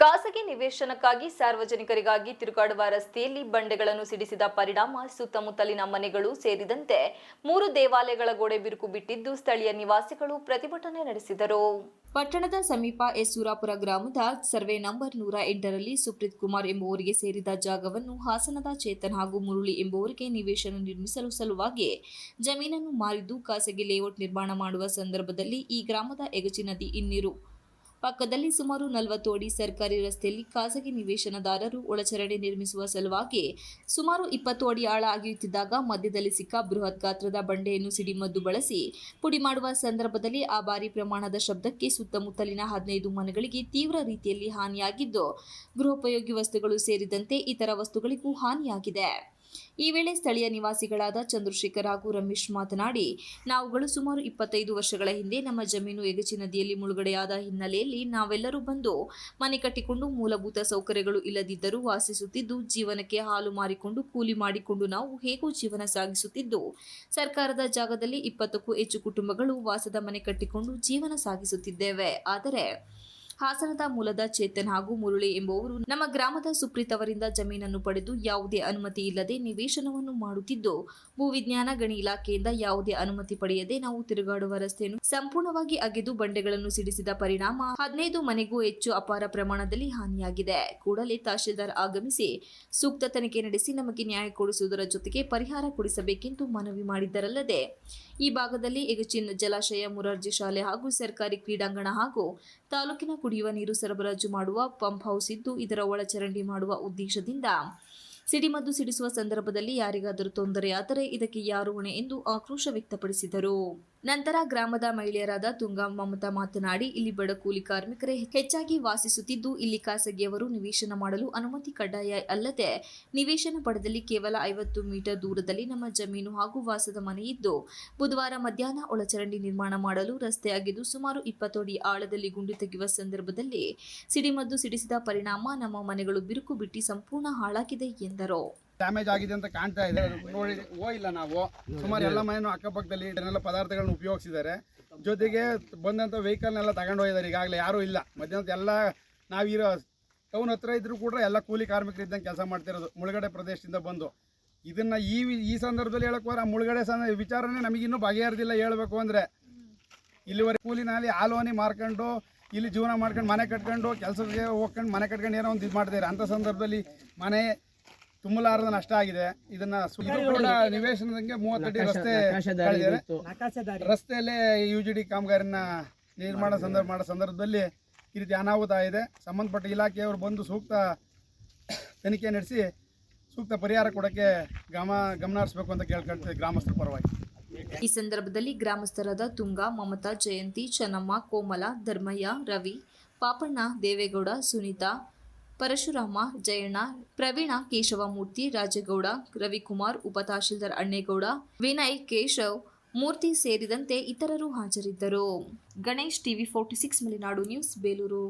ನಿವೇಶನಕ್ಕಾಗಿ ಸಾರ್ವಜನಿಕರಿಗಾಗಿ ತಿರುಗಾಡುವ ರಸ್ತೆಯಲ್ಲಿ ಬಂಡೆಗಳನ್ನು ಸಿಡಿಸಿದ ಪರಿಣಾಮ ಸುತ್ತಮುತ್ತಲಿನ ಮನೆಗಳು ಸೇರಿದಂತೆ ಮೂರು ದೇವಾಲಯಗಳ ಗೋಡೆ ಬಿರುಕು ಬಿಟ್ಟಿದ್ದು ಸ್ಥಳೀಯ ನಿವಾಸಿಗಳು ಪ್ರತಿಭಟನೆ ನಡೆಸಿದರು. ಪಟ್ಟಣದ ಸಮೀಪ ಯಸೂರಾಪುರ ಗ್ರಾಮದ ಸರ್ವೆ ನಂಬರ್ ನೂರ ಎಂಟರಲ್ಲಿ ಸುಪ್ರೀತ್ ಕುಮಾರ್ ಎಂಬುವರಿಗೆ ಸೇರಿದ ಜಾಗವನ್ನು ಹಾಸನದ ಚೇತನ್ ಹಾಗೂ ಮುರುಳಿ ಎಂಬುವರಿಗೆ ನಿವೇಶನ ನಿರ್ಮಿಸಲು ಸಲುವಾಗಿ ಜಮೀನನ್ನು ಮಾರಿದ್ದು ಖಾಸಗಿ ಲೇಔಟ್ ನಿರ್ಮಾಣ ಮಾಡುವ ಸಂದರ್ಭದಲ್ಲಿ ಈ ಗ್ರಾಮದ ಎಗಚಿ ನದಿ ಇನ್ನೀರು ಪಕ್ಕದಲ್ಲಿ ಸುಮಾರು ನಲವತ್ತು ಅಡಿ ಸರ್ಕಾರಿ ರಸ್ತೆಯಲ್ಲಿ ಖಾಸಗಿ ನಿವೇಶನದಾರರು ಒಳಚರಂಡಿ ನಿರ್ಮಿಸುವ ಸಲುವಾಗಿ ಸುಮಾರು ಇಪ್ಪತ್ತು ಅಡಿ ಆಳ ಅಗೆಯುತ್ತಿದ್ದಾಗ ಮಧ್ಯದಲ್ಲಿ ಸಿಕ್ಕ ಬೃಹತ್ ಗಾತ್ರದ ಬಂಡೆಯನ್ನು ಸಿಡಿಮದ್ದು ಬಳಸಿ ಪುಡಿ ಮಾಡುವ ಸಂದರ್ಭದಲ್ಲಿ ಆ ಭಾರಿ ಪ್ರಮಾಣದ ಶಬ್ದಕ್ಕೆ ಸುತ್ತಮುತ್ತಲಿನ ಹದಿನೈದು ಮನೆಗಳಿಗೆ ತೀವ್ರ ರೀತಿಯಲ್ಲಿ ಹಾನಿಯಾಗಿದ್ದು ಗೃಹೋಪಯೋಗಿ ವಸ್ತುಗಳು ಸೇರಿದಂತೆ ಇತರ ವಸ್ತುಗಳಿಗೂ ಹಾನಿಯಾಗಿದೆ. ಈ ವೇಳೆ ಸ್ಥಳೀಯ ನಿವಾಸಿಗಳಾದ ಚಂದ್ರಶೇಖರ್ ಹಾಗೂ ರಮೇಶ್ ಮಾತನಾಡಿ, ನಾವುಗಳು ಸುಮಾರು ಇಪ್ಪತ್ತೈದು ವರ್ಷಗಳ ಹಿಂದೆ ನಮ್ಮ ಜಮೀನು ಎಗಚಿ ನದಿಯಲ್ಲಿ ಮುಳುಗಡೆಯಾದ ಹಿನ್ನೆಲೆಯಲ್ಲಿ ನಾವೆಲ್ಲರೂ ಬಂದು ಮನೆ ಕಟ್ಟಿಕೊಂಡು ಮೂಲಭೂತ ಸೌಕರ್ಯಗಳು ಇಲ್ಲದಿದ್ದರೂ ವಾಸಿಸುತ್ತಿದ್ದು, ಜೀವನಕ್ಕೆ ಹಾಲು ಮಾರಿಕೊಂಡು, ಕೂಲಿ ಮಾಡಿಕೊಂಡು ನಾವು ಹೇಗೂ ಜೀವನ ಸಾಗಿಸುತ್ತಿದ್ದು, ಸರ್ಕಾರದ ಜಾಗದಲ್ಲಿ ಇಪ್ಪತ್ತಕ್ಕೂ ಹೆಚ್ಚು ಕುಟುಂಬಗಳು ವಾಸದ ಮನೆ ಕಟ್ಟಿಕೊಂಡು ಜೀವನ ಸಾಗಿಸುತ್ತಿದ್ದೇವೆ. ಆದರೆ ಹಾಸನದ ಮೂಲದ ಚೇತನ್ ಹಾಗೂ ಮುರುಳಿ ಎಂಬುವರು ನಮ್ಮ ಗ್ರಾಮದ ಸುಪ್ರೀತ್ ಅವರಿಂದ ಜಮೀನನ್ನು ಪಡೆದು ಯಾವುದೇ ಅನುಮತಿ ಇಲ್ಲದೆ ನಿವೇಶನವನ್ನು ಮಾಡುತ್ತಿದ್ದು, ಭೂವಿಜ್ಞಾನ ಗಣಿ ಇಲಾಖೆಯಿಂದ ಯಾವುದೇ ಅನುಮತಿ ಪಡೆಯದೆ ನಾವು ತಿರುಗಾಡುವ ರಸ್ತೆಯನ್ನು ಸಂಪೂರ್ಣವಾಗಿ ಅಗೆದು ಬಂಡೆಗಳನ್ನು ಸಿಡಿಸಿದ ಪರಿಣಾಮ ಹದಿನೈದು ಮನೆಗೂ ಹೆಚ್ಚು ಅಪಾರ ಪ್ರಮಾಣದಲ್ಲಿ ಹಾನಿಯಾಗಿದೆ. ಕೂಡಲೇ ತಹಶೀಲ್ದಾರ್ ಆಗಮಿಸಿ ಸೂಕ್ತ ತನಿಖೆ ನಡೆಸಿ ನಮಗೆ ನ್ಯಾಯ ಕೊಡಿಸುವುದರ ಜೊತೆಗೆ ಪರಿಹಾರ ಕೊಡಿಸಬೇಕೆಂದು ಮನವಿ ಮಾಡಿದ್ದರಲ್ಲದೆ, ಈ ಭಾಗದಲ್ಲಿ ಎಗಚಿನ್ ಜಲಾಶಯ, ಮುರಾರ್ಜಿ ಶಾಲೆ ಹಾಗೂ ಸರ್ಕಾರಿ ಕ್ರೀಡಾಂಗಣ ಹಾಗೂ ತಾಲೂಕಿನ ಕುಡಿಯುವ ನೀರು ಸರಬರಾಜು ಮಾಡುವ ಪಂಪ್ ಹೌಸ್ ಇದ್ದು ಇದರ ಒಳಚರಂಡಿ ಮಾಡುವ ಉದ್ದೇಶದಿಂದ ಸಿಡಿಮದ್ದು ಸಿಡಿಸುವ ಸಂದರ್ಭದಲ್ಲಿ ಯಾರಿಗಾದರೂ ತೊಂದರೆಯಾದರೆ ಇದಕ್ಕೆ ಯಾರು ಹೊಣೆ ಎಂದು ಆಕ್ರೋಶ ವ್ಯಕ್ತಪಡಿಸಿದರು. ನಂತರ ಗ್ರಾಮದ ಮಹಿಳೆಯರಾದ ತುಂಗಾ ಮಮತಾ ಮಾತನಾಡಿ, ಇಲ್ಲಿ ಬಡ ಕೂಲಿ ಕಾರ್ಮಿಕರೇ ಹೆಚ್ಚಾಗಿ ವಾಸಿಸುತ್ತಿದ್ದು, ಇಲ್ಲಿ ಖಾಸಗಿಯವರು ನಿವೇಶನ ಮಾಡಲು ಅನುಮತಿ ಕಡ್ಡಾಯ ಅಲ್ಲದೆ, ನಿವೇಶನ ಪಡೆದಲ್ಲಿ ಕೇವಲ ಐವತ್ತು ಮೀಟರ್ ದೂರದಲ್ಲಿ ನಮ್ಮ ಜಮೀನು ಹಾಗೂ ವಾಸದ ಮನೆ ಇದ್ದು, ಬುಧವಾರ ಮಧ್ಯಾಹ್ನ ಒಳಚರಂಡಿ ನಿರ್ಮಾಣ ಮಾಡಲು ರಸ್ತೆ ಅಗೆದು ಸುಮಾರು ಇಪ್ಪತ್ತು ಅಡಿ ಆಳದಲ್ಲಿ ಗುಂಡಿ ತೆಗೆಯುವ ಸಂದರ್ಭದಲ್ಲಿ ಸಿಡಿಮದ್ದು ಸಿಡಿಸಿದ ಪರಿಣಾಮ ನಮ್ಮ ಮನೆಗಳು ಬಿರುಕು ಬಿಟ್ಟು ಸಂಪೂರ್ಣ ಹಾಳಾಗಿದೆ ಎಂದರು ಡ್ಯಾಮೇಜ್ ಆಗಿದೆ ಅಂತ ಕಾಣ್ತಾ ಇದೆ. ನೋಡಿ, ಹೋಗಿಲ್ಲ ನಾವು. ಸುಮಾರು ಎಲ್ಲ ಮನೆಯೂ ಅಕ್ಕಪಕ್ಕದಲ್ಲಿ ಇದನ್ನೆಲ್ಲ ಪದಾರ್ಥಗಳನ್ನ ಉಪಯೋಗಿಸಿದ್ದಾರೆ. ಜೊತೆಗೆ ಬಂದಂಥ ವೆಹಿಕಲ್ನೆಲ್ಲ ತಗೊಂಡು ಹೋಗಿದ್ದಾರೆ. ಈಗಾಗಲೇ ಯಾರೂ ಇಲ್ಲ. ಮಧ್ಯಾಹ್ನದ ಎಲ್ಲ ನಾವಿರೋ ಟೌನ್ ಹತ್ರ ಇದ್ರೂ ಕೂಡ ಎಲ್ಲ ಕೂಲಿ ಕಾರ್ಮಿಕರು ಇದ್ದಂಗೆ ಕೆಲಸ ಮಾಡ್ತಿರೋದು ಮುಳುಗಡೆ ಪ್ರದೇಶದಿಂದ ಬಂದು. ಇದನ್ನು ಈ ಈ ಸಂದರ್ಭದಲ್ಲಿ ಹೇಳಕ್ಕೆ ಹೋದ್ರೆ ಆ ಮುಳುಗಡೆ ಸಂದ ವಿಚಾರನೇ ನಮಗಿನ್ನೂ ಬಗೆಹರಿದಿಲ್ಲ ಹೇಳಬೇಕು ಅಂದರೆ. ಇಲ್ಲಿವರೆಗೆ ಕೂಲಿನಲ್ಲಿ ಆಲೋನಿ ಮಾರ್ಕೊಂಡು, ಇಲ್ಲಿ ಜೀವನ ಮಾಡ್ಕೊಂಡು, ಮನೆ ಕಟ್ಕೊಂಡು, ಕೆಲಸಕ್ಕೆ ಹೋಗ್ಕೊಂಡು, ಮನೆ ಕಟ್ಕೊಂಡು ಏನೋ ಒಂದು ಇದು ಮಾಡ್ತಾರೆ ಅಂಥ ಸಂದರ್ಭದಲ್ಲಿ ಮನೆ ತುಂಬಲಾರದ ನಷ್ಟ ಆಗಿದೆ. ಇದನ್ನ ಸುಧಾರಣ ನಿವೇಶನದಂಗೆ ಮೂವತ್ತಡಿ ರಸ್ತೆ. ರಸ್ತೆಯಲ್ಲೇ ಯು ಜಿ ಡಿ ಕಾಮಗಾರಿನ ನಿರ್ಮಾಣ ಸಂದರ್ಭ ಮಾಡೋ ಸಂದರ್ಭದಲ್ಲಿ ಈ ರೀತಿ ಅನಾಹುತ ಇದೆ ಸಂಬಂಧಪಟ್ಟ ಇಲಾಖೆಯವರು ಬಂದು ಸೂಕ್ತ ತನಿಖೆ ನಡೆಸಿ ಸೂಕ್ತ ಪರಿಹಾರ ಕೊಡೋಕ್ಕೆ ಗಮ ಗಮನ ಹರಿಸ್ಬೇಕು ಅಂತ ಕೇಳ್ಕೊಳ್ತೀವಿ ಗ್ರಾಮಸ್ಥರ ಪರವಾಗಿ. ಈ ಸಂದರ್ಭದಲ್ಲಿ ಗ್ರಾಮಸ್ಥರಾದ ತುಂಗಾ ಮಮತಾ ಜಯಂತಿ ಚನ್ನಮ್ಮ ಕೋಮಲ ಧರ್ಮಯ್ಯ ರವಿ ಪಾಪಣ್ಣ ದೇವೇಗೌಡ ಸುನೀತಾ ಪರಶುರಾಮ, ಜಯಣ್ಣ, ಪ್ರವೀಣ, ಕೇಶವಮೂರ್ತಿ, ರಾಜೇಗೌಡ, ರವಿಕುಮಾರ್ ಉಪ ತಹಶೀಲ್ದಾರ್ ಅಣ್ಣೇಗೌಡ, ವಿನಯ್, ಕೇಶವ್, ಮೂರ್ತಿ ಸೇರಿದಂತೆ ಇತರರು ಹಾಜರಿದ್ದರು. Ganesh TV forty six, Malenadu news, Belur.